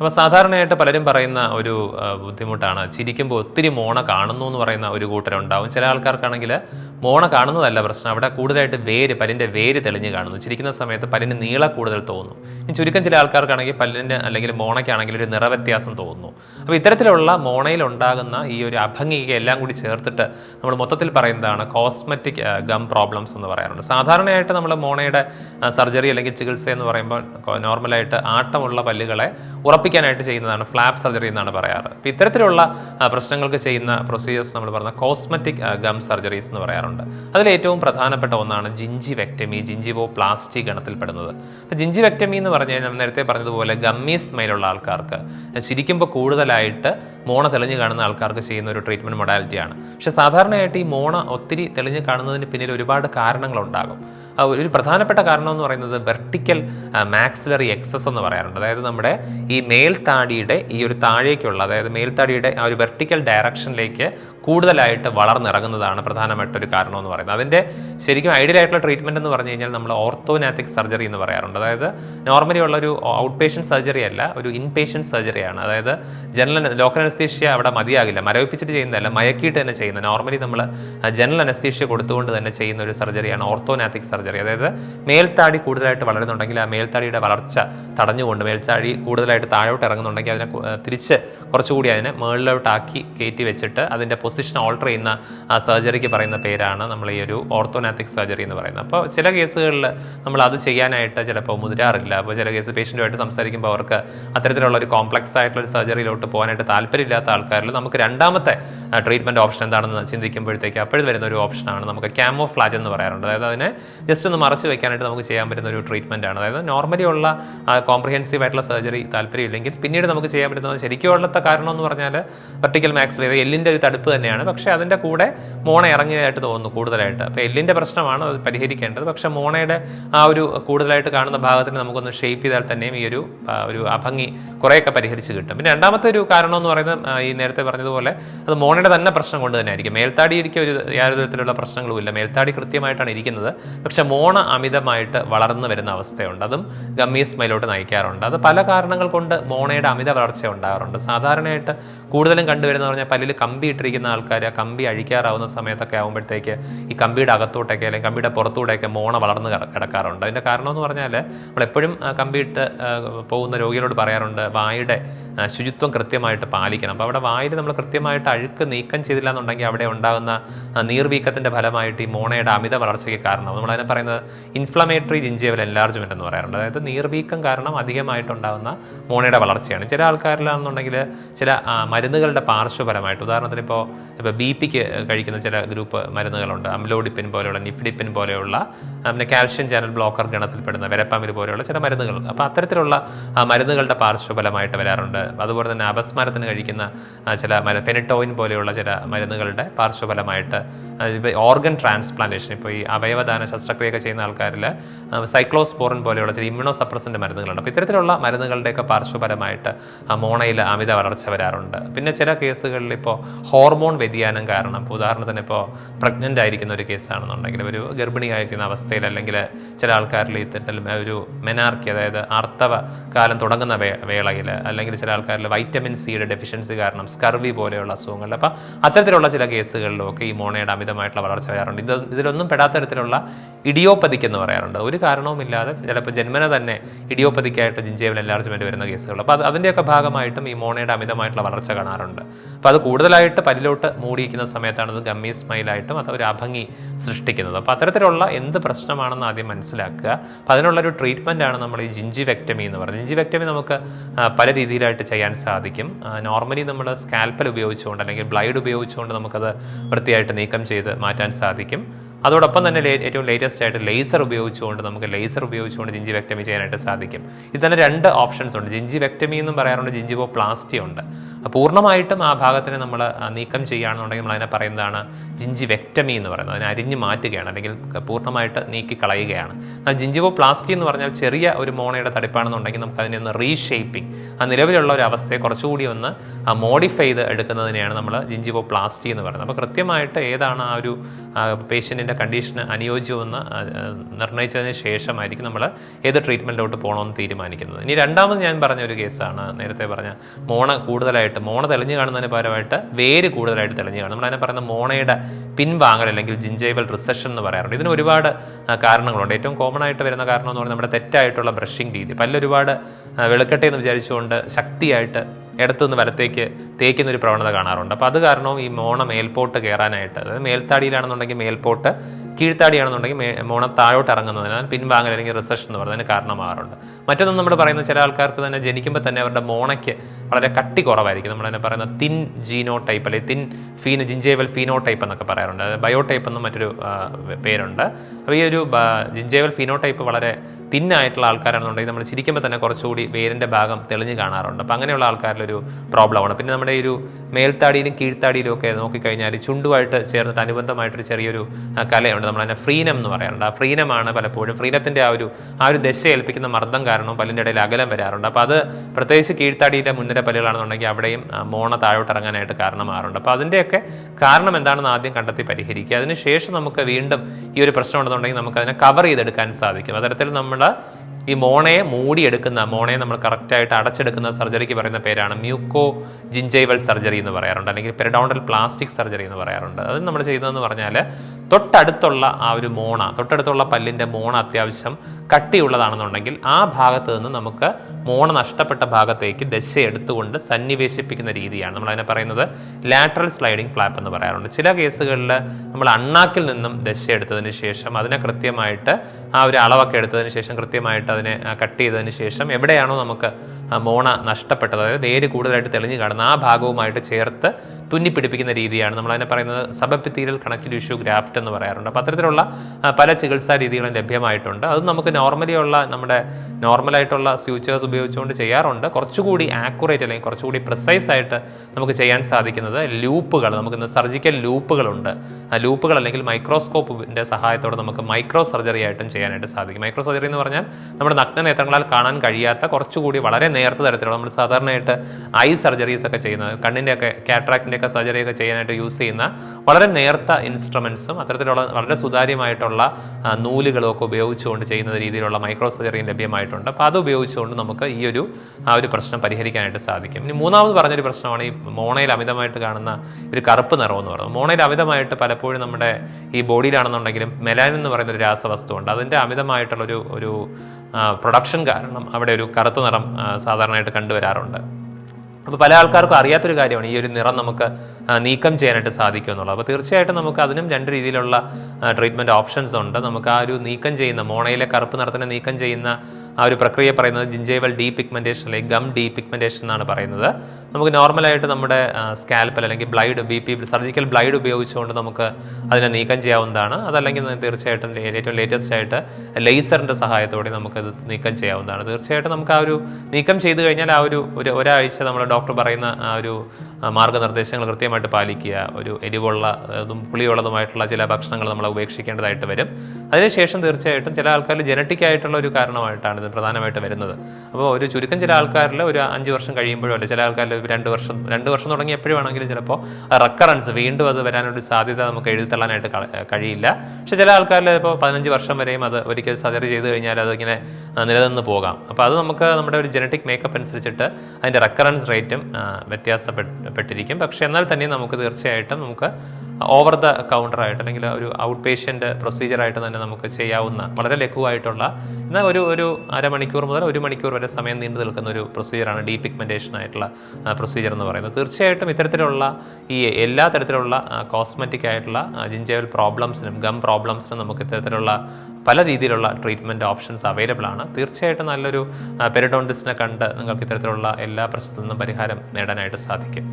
അപ്പോൾ സാധാരണയായിട്ട് പലരും പറയുന്ന ഒരു ബുദ്ധിമുട്ടാണ്. ചിരിക്കുമ്പോൾ ഒത്തിരി മോണ കാണുന്നു എന്ന് പറയുന്ന ഒരു കൂട്ടരുണ്ടാവും. ചില ആൾക്കാർക്കാണെങ്കിൽ മോണ കാണുന്നതല്ല പ്രശ്നം. അവിടെ കൂടുതലായിട്ട് വേര് പല്ലിന്റെ വേര് തെളിഞ്ഞ് കാണുന്നു. ചിരിക്കുന്ന സമയത്ത് പല്ലിന് നീള കൂടുതൽ തോന്നുന്നു. ചുരുക്കം ചില ആൾക്കാർക്കാണെങ്കിൽ പല്ലിന് അല്ലെങ്കിൽ മോണയ്ക്കാണെങ്കിൽ ഒരു നിറവ്യത്യാസം തോന്നുന്നു. അപ്പോൾ ഇത്തരത്തിലുള്ള മോണയിൽ ഉണ്ടാകുന്ന ഈ ഒരു അഭംഗിക എല്ലാം കൂടി ചേർത്തിട്ട് നമ്മൾ മൊത്തത്തിൽ പറയുന്നതാണ് കോസ്മെറ്റിക് ഗം പ്രോബ്ലംസ് എന്ന് പറയാറുണ്ട്. സാധാരണയായിട്ട് നമ്മൾ മോണയുടെ സർജറി അല്ലെങ്കിൽ ചികിത്സ എന്ന് പറയുമ്പോൾ നോർമലായിട്ട് ആട്ടമുള്ള പല്ലുകളെ ഉറപ്പിക്കാനായിട്ട് ചെയ്യുന്നതാണ് ഫ്ലാപ്പ് സർജറി എന്നാണ് പറയാറ്. അപ്പോൾ ഇത്തരത്തിലുള്ള പ്രശ്നങ്ങൾക്ക് ചെയ്യുന്ന പ്രൊസീജിയേഴ്സ് നമ്മൾ പറയുന്ന കോസ്മെറ്റിക് ഗം സർജറീസ് എന്ന് പറയാറുണ്ട്. അതിൽ ഏറ്റവും പ്രധാനപ്പെട്ട ഒന്നാണ് ജിഞ്ചി വെക്ടമി ജിഞ്ചിവോ പ്ലാസ്റ്റി ഗണത്തിൽപ്പെടുന്നത്. അപ്പോൾ ജിഞ്ചി വെക്ടമി എന്ന് പറഞ്ഞു കഴിഞ്ഞാൽ നേരത്തെ പറഞ്ഞതുപോലെ ഗമ്മി സ്മൈലുള്ള ആൾക്കാർക്ക് ചിരിക്കുമ്പോൾ കൂടുതലായിട്ട് മോണ തെളിഞ്ഞു കാണുന്ന ആൾക്കാർക്ക് ചെയ്യുന്ന ഒരു ട്രീറ്റ്മെന്റ് മൊഡാലിറ്റിയാണ്. പക്ഷേ സാധാരണയായിട്ട് ഈ മോണ ഒത്തിരി തെളിഞ്ഞു കാണുന്നതിന് പിന്നിൽ ഒരുപാട് കാരണങ്ങളുണ്ടാകും. ഒരു പ്രധാനപ്പെട്ട കാരണം എന്ന് പറയുന്നത് വെർട്ടിക്കൽ മാക്സിലറി എക്സസ് എന്ന് പറയാറുണ്ട്. അതായത് നമ്മുടെ ഈ മേൽത്താടിയുടെ ഈ ഒരു താഴേക്കുള്ള അതായത് മേൽത്താടിയുടെ ആ ഒരു വെർട്ടിക്കൽ ഡയറക്ഷനിലേക്ക് കൂടുതലായിട്ട് വളർന്നിറങ്ങുന്നതാണ് പ്രധാനമായിട്ട് ഒരു കാരണം എന്ന് പറയുന്നത്. അതിന്റെ ശരിക്കും ഐഡിയൽ ആയിട്ടുള്ള ട്രീറ്റ്മെന്റ് എന്ന് പറഞ്ഞു കഴിഞ്ഞാൽ നമ്മൾ ഓർത്തോനാത്തിക് സർജറി എന്ന് പറയാറുണ്ട്. അതായത് നോർമലി ഉള്ള ഒരു ഔട്ട് പേഷ്യന്റ് സർജറി അല്ല ഒരു ഇൻ പേഷ്യന്റ് സർജറിയാണ് അതായത് ജനറൽ ലോക്കൽ അനസ്തീഷ്യ അവിടെ മതിയാകില്ല. മരവിപ്പിച്ചിട്ട് ചെയ്യുന്നതല്ല മയക്കിയിട്ട് തന്നെ ചെയ്യുന്നത് നോർമലി നമ്മൾ ജനറൽ അനസ്തീഷ്യ കൊടുത്തുകൊണ്ട് തന്നെ ചെയ്യുന്ന ഒരു സർജറിയാണ് ഓർത്തോനാത്തിക് സർജറി അതായത് മേൽത്താടി കൂടുതലായിട്ട് വളരുന്നുണ്ടെങ്കിൽ ആ മേൽത്താടിയുടെ വളർച്ച തടഞ്ഞുകൊണ്ട് മേൽത്താടി കൂടുതലായിട്ട് താഴോട്ട് ഇറങ്ങുന്നുണ്ടെങ്കിൽ അതിനെ തിരിച്ച് കുറച്ചുകൂടി അതിനെ മുകളിലോട്ടാക്കി കയറ്റി വെച്ചിട്ട് അതിന്റെ പൊസിഷൻ ഓൾട്ടർ ചെയ്യുന്ന ആ സർജറിക്ക് പറയുന്ന പേരാണ് നമ്മൾ ഈ ഒരു ഓർത്തോനാത്തിക് സർജറി എന്ന് പറയുന്നത്. അപ്പോൾ ചില കേസുകളിൽ നമ്മൾ അത് ചെയ്യാനായിട്ട് ചിലപ്പോൾ മുതിരാറില്ല. അപ്പോൾ ചില കേസ് പേഷ്യന്റുമായിട്ട് സംസാരിക്കുമ്പോൾ അവർക്ക് അത്തരത്തിലുള്ള ഒരു കോംപ്ലക്സ് ആയിട്ടുള്ള ഒരു സർജറിയിലോട്ട് പോകാനായിട്ട് താല്പര്യമില്ലാത്ത ആൾക്കാരിൽ നമുക്ക് രണ്ടാമത്തെ ട്രീറ്റ്മെന്റ് ഓപ്ഷൻ എന്താണെന്ന് ചിന്തിക്കുമ്പോഴത്തേക്ക് അപ്പോഴും വരുന്ന ഒരു ഓപ്ഷനാണ് നമുക്ക് ക്യാമോ ഫ്ലാജ് എന്ന് പറയാറുണ്ട്. അതായത് അതിനെ ജസ്റ്റ് ഒന്ന് മറച്ച് വെക്കാനായിട്ട് നമുക്ക് ചെയ്യാൻ പറ്റുന്ന ഒരു ട്രീറ്റ്മെന്റ് ആണ്. അതായത് നോർമലി ഉള്ള കോംപ്രിഹെൻസീവ് ആയിട്ടുള്ള സർജറി താല്പര്യമില്ലെങ്കിൽ പിന്നീട് നമുക്ക് ചെയ്യാൻ പറ്റുന്നത് ശരിക്കും ഉള്ളത്തെ കാരണം എന്ന് പറഞ്ഞാൽ വെർട്ടിക്കൽ മാക്സ് അതായത് എല്ലിന്റെ ഒരു തടുപ്പ് തന്നെയാണ്. പക്ഷേ അതിന്റെ കൂടെ മോണ ഇറങ്ങിയതായിട്ട് തോന്നുന്നു കൂടുതലായിട്ട്. അപ്പോൾ എല്ലിന്റെ പ്രശ്നമാണ് അത് പരിഹരിക്കേണ്ടത്. പക്ഷേ മോണയുടെ ആ ഒരു കൂടുതലായിട്ട് കാണുന്ന ഭാഗത്തിന് നമുക്കൊന്ന് ഷേപ്പ് ചെയ്താൽ തന്നെയും ഈ ഒരു ഒരു അഭംഗി കുറേയൊക്കെ പരിഹരിച്ച് കിട്ടും. പിന്നെ രണ്ടാമത്തെ ഒരു കാരണം എന്ന് പറയുന്നത് ഈ നേരത്തെ പറഞ്ഞതുപോലെ അത് മോണയുടെ തന്നെ പ്രശ്നം കൊണ്ട് തന്നെ ആയിരിക്കും മേൽത്താടിക്ക് ഒരു യാതൊരു തരത്തിലുള്ള പ്രശ്നങ്ങളുമില്ല. മേൽത്താടി കൃത്യമായിട്ടാണ് ഇരിക്കുന്നത്. പക്ഷെ മോണ അമിതമായിട്ട് വളർന്നു വരുന്ന അവസ്ഥയുണ്ട്. അതും ഗമ്മി സ്മൈലോട്ട് നയിക്കാറുണ്ട്. അത് പല കാരണങ്ങൾ കൊണ്ട് മോണയുടെ അമിത വളർച്ച ഉണ്ടാകാറുണ്ട്. സാധാരണയായിട്ട് കൂടുതലും കണ്ടുവരുന്ന പറഞ്ഞാൽ പല്ലിൽ കമ്പി ഇട്ടിരിക്കുന്ന ആൾക്കാർ ആ കമ്പി അഴിക്കാറാവുന്ന സമയത്തൊക്കെ ആകുമ്പോഴത്തേക്ക് ഈ കമ്പിയുടെ അകത്തോട്ടൊക്കെ അല്ലെങ്കിൽ കമ്പിയുടെ പുറത്തൂടെയൊക്കെ മോണ വളർന്ന് കിട- കിടക്കാറുണ്ട്. അതിന്റെ കാരണം എന്ന് പറഞ്ഞാൽ നമ്മളെപ്പോഴും കമ്പിയിട്ട് പോകുന്ന രോഗികളോട് പറയാറുണ്ട് വായുടെ ശുചിത്വം കൃത്യമായിട്ട് പാലിക്കണം. അപ്പോൾ അവിടെ വായിൽ നമ്മൾ കൃത്യമായിട്ട് അഴുക്ക് നീക്കം ചെയ്തില്ല എന്നുണ്ടെങ്കിൽ അവിടെ ഉണ്ടാകുന്ന നീർവീക്കത്തിന്റെ ഫലമായിട്ട് ഈ മോണയുടെ അമിത വളർച്ചയ്ക്ക് കാരണം നമ്മളതിനെ പറയുന്നത് ഇൻഫ്ലമേറ്ററി ജിഞ്ചിയവൽ എൻലാർജ്മെന്റ് എന്ന് പറയാറുണ്ട്. അതായത് നീർവീക്കം കാരണം അധികമായിട്ടുണ്ടാകുന്ന മോണയുടെ വളർച്ചയാണ്. ചില ആൾക്കാരിലാണെന്നുണ്ടെങ്കിൽ ചില മരുന്നുകളുടെ പാർശ്വഫലമായിട്ട് ഉദാഹരണത്തിന് ഇപ്പോൾ ഇപ്പോൾ ബി പിക്ക് കഴിക്കുന്ന ചില ഗ്രൂപ്പ് മരുന്നുകളുണ്ട്. അമ്ലോഡിപ്പിൻ പോലെയുള്ള നിഫ്ഡിപ്പിൻ പോലെയുള്ള പിന്നെ കാൽഷ്യം ചാനൽ ബ്ലോക്കർ ഗണത്തിൽപ്പെടുന്ന വെരപ്പാമിൽ പോലെയുള്ള ചില മരുന്നുകൾ. അപ്പോൾ അത്തരത്തിലുള്ള മരുന്നുകളുടെ പാർശ്വഫലമായിട്ട് വരാറുണ്ട്. അതുപോലെ തന്നെ അപസ്മാരത്തിന് കഴിക്കുന്ന ചില മര ഫെനിറ്റോയിൻ പോലെയുള്ള ചില മരുന്നുകളുടെ പാർശ്വഫലമായിട്ട് ഇപ്പോൾ ഓർഗൻ ട്രാൻസ്പ്ലാന്റേഷൻ ഇപ്പോൾ ഈ അവയവദാന ശസ്ത്രക്രിയയൊക്കെ ചെയ്യുന്ന ആൾക്കാരിൽ സൈക്ലോസ്പോറിൻ പോലെയുള്ള ചില ഇമ്യൂണോ സപ്രസന്റ് മരുന്നുകളുണ്ട്. അപ്പോൾ ഇത്തരത്തിലുള്ള മരുന്നുകളുടെയൊക്കെ പാർശ്വഫലമായിട്ട് മോണയിൽ അമിത വളർച്ച വരാറുണ്ട്. പിന്നെ ചില കേസുകളിൽ ഇപ്പോൾ ഹോർമോൺ വ്യതിയാനം കാരണം ഉദാഹരണത്തിന് ഇപ്പോൾ പ്രഗ്നന്റ് ആയിരിക്കുന്ന ഒരു കേസാണെന്നുണ്ടെങ്കിൽ ഒരു ഗർഭിണിയായിരിക്കുന്ന അവസ്ഥയിൽ അല്ലെങ്കിൽ ചില ആൾക്കാരിൽ ഇത്തരത്തിൽ ഒരു മെനാർക്കി അതായത് ആർത്തവ കാലം തുടങ്ങുന്ന വേ വേളയിൽ അല്ലെങ്കിൽ ചില ആൾക്കാരിൽ വൈറ്റമിൻ സിയുടെ ഡെഫിഷ്യൻസി കാരണം സ്കർവി പോലെയുള്ള അസുഖങ്ങളിൽ അപ്പോൾ അത്തരത്തിലുള്ള ചില കേസുകളിലും ഒക്കെ ഈ മോണയുടെ അമിതമായിട്ടുള്ള വളർച്ച വരാറുണ്ട്. ഇത് ഇതിലൊന്നും പെടാത്ത തരത്തിലുള്ള ഇഡിയോപ്പതിക്ക് എന്ന് പറയാറുണ്ട്. ഒരു കാരണവുമില്ലാതെ ചിലപ്പോൾ ജന്മന തന്നെ ഇഡിയോപ്പതിക്കായിട്ട് ജിഞ്ചേവൽ എല്ലാർജ്മെന്റ് വരുന്ന കേസുകൾ അപ്പോൾ അത് അതിന്റെയൊക്കെ ഭാഗമായിട്ടും ഈ മോണയുടെ അമിതമായിട്ടുള്ള വളർച്ച കാണാറുണ്ട്. അപ്പോൾ അത് കൂടുതലായിട്ട് പല്ലിലോട്ട് മൂടിയിരിക്കുന്ന സമയത്താണ് ഇത് ഗമ്മി സ്മൈലായിട്ടും അത് ഒരു അഭംഗി സൃഷ്ടിക്കുന്നത്. അപ്പോൾ അത്തരത്തിലുള്ള എന്ത് പ്രശ്നമാണെന്ന് ആദ്യം മനസ്സിലാക്കുക. അപ്പോൾ അതിനുള്ളൊരു ആണ് നമ്മൾ ഈ ജിഞ്ചി വെക്ടമി എന്ന് പറയുന്നത്. ജിഞ്ചി വെക്ടമി നമുക്ക് പല രീതിയിലായിട്ട് ചെയ്യാൻ സാധിക്കും. നോർമലി നമ്മൾ സ്കാൽപ്പൽ ഉപയോഗിച്ചുകൊണ്ട് അല്ലെങ്കിൽ ബ്ലൈഡ് ഉപയോഗിച്ചുകൊണ്ട് നമുക്കത് വൃത്തിയായിട്ട് നീക്കം ചെയ്ത് മാറ്റാൻ സാധിക്കും. അതോടൊപ്പം തന്നെ ഏറ്റവും ലേറ്റസ്റ്റ് ആയിട്ട് ലേസർ ഉപയോഗിച്ചുകൊണ്ട് നമുക്ക് ലേസർ ഉപയോഗിച്ചുകൊണ്ട് ജിഞ്ചി വെക്ടമി ചെയ്യാനായിട്ട് സാധിക്കും. ഇത് തന്നെ രണ്ട് ഓപ്ഷൻസ് ഉണ്ട്. ജിഞ്ചി വെക്ടമി എന്നും പറയാറുണ്ട് ജിഞ്ചിവോ പ്ലാസ്റ്റി ഉണ്ട്. പൂർണമായിട്ടും ആ ഭാഗത്തിനെ നമ്മൾ നീക്കം ചെയ്യുകയാണെന്നുണ്ടെങ്കിൽ നമ്മൾ അതിനെ പറയുന്നതാണ് ജിഞ്ചി വെക്റ്റമി എന്ന് പറയുന്നത്. അതിനെ അരിഞ്ഞ് മാറ്റുകയാണ് അല്ലെങ്കിൽ പൂർണമായിട്ട് നീക്കി കളയുകയാണ് എന്നാൽ ജിഞ്ചിവോ പ്ലാസ്റ്റി എന്ന് പറഞ്ഞാൽ ചെറിയ ഒരു മോണയുടെ തടിപ്പാണെന്നുണ്ടെങ്കിൽ നമുക്ക് അതിനെ ഒന്ന് റീഷേപ്പിംഗ് ആ നിലവിലുള്ള ഒരു അവസ്ഥയെ കുറച്ചുകൂടി ഒന്ന് മോഡിഫൈ ചെയ്ത് എടുക്കുന്നതിനെയാണ് നമ്മൾ ജിഞ്ചിവോ പ്ലാസ്റ്റി എന്ന് പറയുന്നത്. അപ്പോൾ കൃത്യമായിട്ട് ഏതാണ് ആ ഒരു പേഷ്യന്റിന്റെ കണ്ടീഷന് അനുയോജ്യമെന്ന് നിർണയിച്ചതിന് ശേഷമായിരിക്കും നമ്മൾ ഏത് ട്രീറ്റ്മെന്റിലോട്ട് പോകണമെന്ന് തീരുമാനിക്കുന്നത്. ഇനി രണ്ടാമത് ഞാൻ പറഞ്ഞ ഒരു കേസാണ് നേരത്തെ പറഞ്ഞ മോണ കൂടുതലായിട്ട് മോണ തെളിഞ്ഞു കാണുന്നതിന് പകരമായിട്ട് വേര് കൂടുതലായിട്ട് തെളിഞ്ഞു കാണും നമ്മൾ അതിനെ പറയുന്ന മോണയുടെ പിൻവാങ്ങൽ അല്ലെങ്കിൽ ജിഞ്ചേബൽ റിസഷൻ എന്ന് പറയാറുണ്ട്. ഇതിന് ഒരുപാട് കാരണങ്ങളുണ്ട്. ഏറ്റവും കോമൺ ആയിട്ട് വരുന്ന കാരണം എന്ന് പറയുന്നത് നമ്മുടെ തെറ്റായിട്ടുള്ള ബ്രഷിംഗ് രീതി. പല്ലൊരുപാട് വെളുക്കട്ടെ എന്ന് വിചാരിച്ചുകൊണ്ട് ശക്തിയായിട്ട് ഇടത്തുനിന്ന് വലത്തേക്ക് തേക്കുന്ന ഒരു പ്രവണത കാണാറുണ്ട്. അപ്പോൾ അത് കാരണവും ഈ മോണ മേൽപോട്ട് കയറാനായിട്ട് അതായത് മേൽത്താടിയിലാണെന്നുണ്ടെങ്കിൽ മേൽപോട്ട് കീഴ്ത്താടിയാണെന്നുണ്ടെങ്കിൽ മോണ താഴോട്ട് ഇറങ്ങുന്നതിനാൽ പിൻവാങ്ങൽ അല്ലെങ്കിൽ റിസഷൻ എന്ന് പറയുന്നതിന് കാരണമാകാറുണ്ട് മറ്റൊന്നും നമ്മൾ പറയുന്ന ചില ആൾക്കാർക്ക് തന്നെ ജനിക്കുമ്പോൾ തന്നെ അവരുടെ മോണയ്ക്ക് വളരെ കട്ടി കുറവായിരിക്കും. നമ്മൾ തന്നെ പറയുന്ന തിൻ ജീനോ ടൈപ്പ് അല്ലെങ്കിൽ thin pheno gingival phenotype എന്നൊക്കെ പറയാറുണ്ട്. ബയോ ടൈപ്പ് എന്നും മറ്റൊരു പേരുണ്ട്. അപ്പോൾ ഈ ഒരു ജിഞ്ചേവൽ ഫീനോ ടൈപ്പ് വളരെ തിന്നായിട്ടുള്ള ആൾക്കാരാണെന്നുണ്ടെങ്കിൽ നമ്മൾ ചിരിക്കുമ്പോൾ തന്നെ കുറച്ചുകൂടി വേരിന്റെ ഭാഗം തെളിഞ്ഞു കാണാറുണ്ട്. അപ്പോൾ അങ്ങനെയുള്ള ആൾക്കാരിലൊരു പ്രോബ്ലമാണ് പിന്നെ നമ്മുടെ ഈ ഒരു മേൽത്താടിയിലും കീഴ്ത്താടിയിലും ഒക്കെ നോക്കിക്കഴിഞ്ഞാൽ ചുണ്ടുമായിട്ട് ചേർന്നിട്ട് അനുബന്ധമായിട്ടൊരു ചെറിയൊരു കലയുണ്ട്. നമ്മൾ അതിനെ ഫ്രീനം എന്ന് പറയാറുണ്ട്. ആ ഫ്രീനമാണ് പലപ്പോഴും ഫ്രീനത്തിന്റെ ആ ഒരു ആ ഒരു ദശ ഏൽപ്പിക്കുന്ന മർദ്ദം കാരണം പല്ലിന്റെ ഇടയിൽ അകലം വരാറുണ്ട്. അപ്പോൾ അത് പ്രത്യേകിച്ച് കീഴ്ത്താടിയുടെ മുൻനിര പല്ലുകളാണെന്നുണ്ടെങ്കിൽ അവിടെയും മോണ താഴോട്ട് ഇറങ്ങാനായിട്ട് കാരണമാറുണ്ട് അപ്പോൾ അതിന്റെയൊക്കെ കാരണം എന്താണെന്ന് ആദ്യം കണ്ടെത്തി പരിഹരിക്കുക. അതിനുശേഷം നമുക്ക് വീണ്ടും ഈ ഒരു പ്രശ്നം ഉണ്ടെന്നുണ്ടെങ്കിൽ നമുക്ക് അതിനെ കവർ ചെയ്തെടുക്കാൻ സാധിക്കും. അത്തരത്തിൽ നമ്മൾ ഈ മോണയെ മൂടിയെടുക്കുന്ന മോണയെ നമ്മൾ കറക്റ്റായിട്ട് അടച്ചെടുക്കുന്ന സർജറിക്ക് പറയുന്ന പേരാണ് മ്യൂക്കോ ജിഞ്ചൈവൽ സർജറി എന്ന് പറയാറുണ്ട്. അല്ലെങ്കിൽ പെരഡോണ്ടൽ പ്ലാസ്റ്റിക് സർജറി എന്ന് പറയാറുണ്ട്. അത് നമ്മൾ ചെയ്യുന്നതെന്ന് പറഞ്ഞാൽ തൊട്ടടുത്തുള്ള ആ ഒരു മോണ തൊട്ടടുത്തുള്ള പല്ലിന്റെ മോണ അത്യാവശ്യം കട്ടിയുള്ളതാണെന്നുണ്ടെങ്കിൽ ആ ഭാഗത്ത് നിന്ന് നമുക്ക് മോണ നഷ്ടപ്പെട്ട ഭാഗത്തേക്ക് ദശ എടുത്തുകൊണ്ട് സന്നിവേശിപ്പിക്കുന്ന രീതിയാണ്. നമ്മൾ അതിനെ പറയുന്നത് ലാറ്ററൽ സ്ലൈഡിംഗ് ഫ്ലാപ്പ് എന്ന് പറയാറുണ്ട്. ചില കേസുകളിൽ നമ്മൾ അണ്ണാക്കിൽ നിന്നും ദശ എടുത്തതിന് ശേഷം അതിനെ കൃത്യമായിട്ട് ആ ഒരു അളവൊക്കെ എടുത്തതിന് ശേഷം കൃത്യമായിട്ട് അതിനെ കട്ട് ചെയ്തതിന് ശേഷം എവിടെയാണോ നമുക്ക് മോണ നഷ്ടപ്പെട്ടത്. അതായത് വേര് കൂടുതലായിട്ട് തെളിഞ്ഞു കാണുന്ന ആ ഭാഗവുമായിട്ട് ചേർത്ത് തുന്നിപ്പിടിപ്പിക്കുന്ന രീതിയാണ് നമ്മൾ അതിനെ പറയുന്നത് സബപ്പിത്തീരിയൽ കണക്റ്റീവ് ഇഷ്യൂ ഗ്രാഫ്റ്റ് എന്ന് പറയാറുണ്ട്. അപ്പോൾ അത്തരത്തിലുള്ള പല ചികിത്സാ രീതികളും ലഭ്യമായിട്ടുണ്ട്. അത് നമുക്ക് നോർമലി ഉള്ള നമ്മുടെ നോർമലായിട്ടുള്ള സ്യൂച്ചേഴ്സ് ഉപയോഗിച്ചുകൊണ്ട് ചെയ്യാറുണ്ട്. കുറച്ചുകൂടി ആക്യുറേറ്റ് അല്ലെങ്കിൽ കുറച്ചുകൂടി പ്രിസൈസ് ആയിട്ട് നമുക്ക് ചെയ്യാൻ സാധിക്കുന്നത് ലൂപ്പുകൾ നമുക്ക് ഇന്ന് സർജിക്കൽ ലൂപ്പുകളുണ്ട് ആ ലൂപ്പുകൾ അല്ലെങ്കിൽ മൈക്രോസ്കോപ്പിന്റെ സഹായത്തോടെ നമുക്ക് മൈക്രോ സർജറി ആയിട്ടും ചെയ്യാനായിട്ട് സാധിക്കും. മൈക്രോ സർജറി എന്ന് പറഞ്ഞാൽ നമ്മുടെ നഗ്ന നേത്രങ്ങളാൽ കാണാൻ കഴിയാത്ത കുറച്ചുകൂടി വളരെ നേർത്ത തരത്തിലുള്ള നമ്മൾ സാധാരണയായിട്ട് ഐ സർജറീസ് ഒക്കെ ചെയ്യുന്നത് കണ്ണിന്റെ ഒക്കെ കാറ്ററാക്റ്റിന്റെ ഒക്കെ സർജറി ഒക്കെ ചെയ്യാനായിട്ട് യൂസ് ചെയ്യുന്ന വളരെ നേർത്ത ഇൻസ്ട്രുമെൻസും അത്തരത്തിലുള്ള വളരെ സുതാര്യമായിട്ടുള്ള നൂലുകളും ഒക്കെ ഉപയോഗിച്ചുകൊണ്ട് ചെയ്യുന്ന രീതിയിലുള്ള മൈക്രോ സർജറിയും ലഭ്യമായിട്ടുണ്ട്. അപ്പോൾ അത് ഉപയോഗിച്ചുകൊണ്ട് നമുക്ക് ഈ ഒരു ആ ഒരു പ്രശ്നം പരിഹരിക്കാനായിട്ട് സാധിക്കും. ഇനി മൂന്നാമത് പറഞ്ഞൊരു പ്രശ്നമാണ് ഈ മോണയിൽ അമിതമായിട്ട് കാണുന്ന ഒരു കറുപ്പ് നിറമെന്ന് പറയുന്നത്. മോണയിൽ അമിതമായിട്ട് പലപ്പോഴും നമ്മുടെ ഈ ബോഡിയിലാണെന്നുണ്ടെങ്കിലും മെലാനിൻ എന്ന് പറയുന്ന ഒരു രാസവസ്തുണ്ട് അതിന്റെ അമിതമായിട്ടുള്ളൊരു ഒരു പ്രൊഡക്ഷൻ കാരണം അവിടെ ഒരു കറുത്ത നിറം സാധാരണയായിട്ട് കണ്ടുവരാറുണ്ട്. അപ്പോൾ പല ആൾക്കാർക്കും അറിയാത്തൊരു കാര്യമാണ് ഈ ഒരു നിറം നമുക്ക് നീക്കം ചെയ്യാനായിട്ട് സാധിക്കും എന്നുള്ളത്. അപ്പോൾ തീർച്ചയായിട്ടും നമുക്ക് അതിനും രണ്ട് രീതിയിലുള്ള ട്രീറ്റ്മെന്റ് ഓപ്ഷൻസ് ഉണ്ട്. നമുക്ക് ആ ഒരു നീക്കം ചെയ്യുന്ന മോണയിലെ കറുപ്പ് നിറത്തിനെ നീക്കം ചെയ്യുന്ന ആ ഒരു പ്രക്രിയ പറയുന്നത് ജിഞ്ചേവൽ ഡീ പിഗ്മെന്റേഷൻ അല്ലെങ്കിൽ ഗം ഡീ പിഗ്മെന്റേഷൻ എന്നാണ് പറയുന്നത്. നമുക്ക് നോർമലായിട്ട് നമ്മുടെ സ്കാൽപ്പൽ അല്ലെങ്കിൽ blade B P surgical blade ഉപയോഗിച്ചുകൊണ്ട് നമുക്ക് അതിനെ നീക്കം ചെയ്യാവുന്നതാണ്. അതല്ലെങ്കിൽ തീർച്ചയായിട്ടും ഏറ്റവും ലേറ്റസ്റ്റ് ആയിട്ട് ലേസറിന്റെ സഹായത്തോടെ നമുക്കത് നീക്കം ചെയ്യാവുന്നതാണ്. തീർച്ചയായിട്ടും നമുക്ക് ആ ഒരു നീക്കം ചെയ്തു കഴിഞ്ഞാൽ ആ ഒരു ഒരു ഒരാഴ്ച നമ്മൾ ഡോക്ടർ പറയുന്ന ആ ഒരു മാർഗനിർദ്ദേശങ്ങൾ കൃത്യമായിട്ട് പാലിക്കുക. ഒരു എരിവുള്ള അതും പുളിയുള്ളതുമായിട്ടുള്ള ചില ഭക്ഷണങ്ങൾ നമ്മൾ ഉപേക്ഷിക്കേണ്ടതായിട്ട് വരും. അതിനുശേഷം തീർച്ചയായിട്ടും ചില ആൾക്കാർ ജനറ്റിക് ആയിട്ടുള്ള ഒരു കാരണമായിട്ടാണ് ഇത് പ്രധാനമായിട്ട് വരുന്നത്. അപ്പോൾ ഒരു ചുരുക്കം ചില ആൾക്കാരിൽ ഒരു അഞ്ച് വർഷം കഴിയുമ്പോഴോ അല്ലെ ചില ആൾക്കാരിൽ രണ്ട് വർഷം രണ്ട് വർഷം തുടങ്ങി എപ്പോഴും ചിലപ്പോൾ റെക്കറൻസ് വീണ്ടും അത് വരാനൊരു സാധ്യത നമുക്ക് എഴുതിത്തള്ളാനായിട്ട് തള്ളാനായിട്ട് കഴിയില്ല. പക്ഷേ ചില ആൾക്കാരിൽ ഇപ്പോൾ പതിനഞ്ച് വർഷം വരെയും അത് ഒരിക്കൽ സർജറി ചെയ്ത് കഴിഞ്ഞാൽ അതിങ്ങനെ നിലനിന്ന് പോകാം. അപ്പോൾ അത് നമുക്ക് നമ്മുടെ ഒരു ജനറ്റിക് മേക്കപ്പ് അനുസരിച്ചിട്ട് അതിന്റെ റെക്കറൻസ് റേറ്റും വ്യത്യാസപ്പെട്ടിരിക്കും പക്ഷേ എന്നാൽ തന്നെ നമുക്ക് തീർച്ചയായിട്ടും നമുക്ക് ഓവർ ദ കൗണ്ടറായിട്ട് അല്ലെങ്കിൽ ഒരു ഔട്ട് പേഷ്യന്റ് പ്രൊസീജിയറായിട്ട് തന്നെ നമുക്ക് ചെയ്യാവുന്ന വളരെ ലഘുവായിട്ടുള്ള എന്നാൽ ഒരു ഒരു അരമണിക്കൂർ മുതൽ ഒരു മണിക്കൂർ വരെ സമയം നീണ്ടു നിൽക്കുന്ന ഒരു പ്രൊസീജിയറാണ് ഡീ പിഗ്മെന്റേഷൻ ആയിട്ടുള്ള പ്രൊസീജിയർ എന്ന് പറയുന്നത്. തീർച്ചയായിട്ടും ഇത്തരത്തിലുള്ള ഈ എല്ലാ തരത്തിലുള്ള കോസ്മെറ്റിക് ആയിട്ടുള്ള ജിഞ്ചേവൽ പ്രോബ്ലംസിനും ഗം പ്രോബ്ലംസിനും നമുക്ക് ഇത്തരത്തിലുള്ള പല രീതിയിലുള്ള ട്രീറ്റ്മെന്റ് ഓപ്ഷൻസ് അവൈലബിൾ ആണ്. തീർച്ചയായിട്ടും നല്ലൊരു പെരിഡോണ്ടിസ്റ്റിനെ കണ്ട് നിങ്ങൾക്ക് ഇത്തരത്തിലുള്ള എല്ലാ പ്രശ്നത്തിൽ നിന്നും പരിഹാരം നേടാനായിട്ട് സാധിക്കും.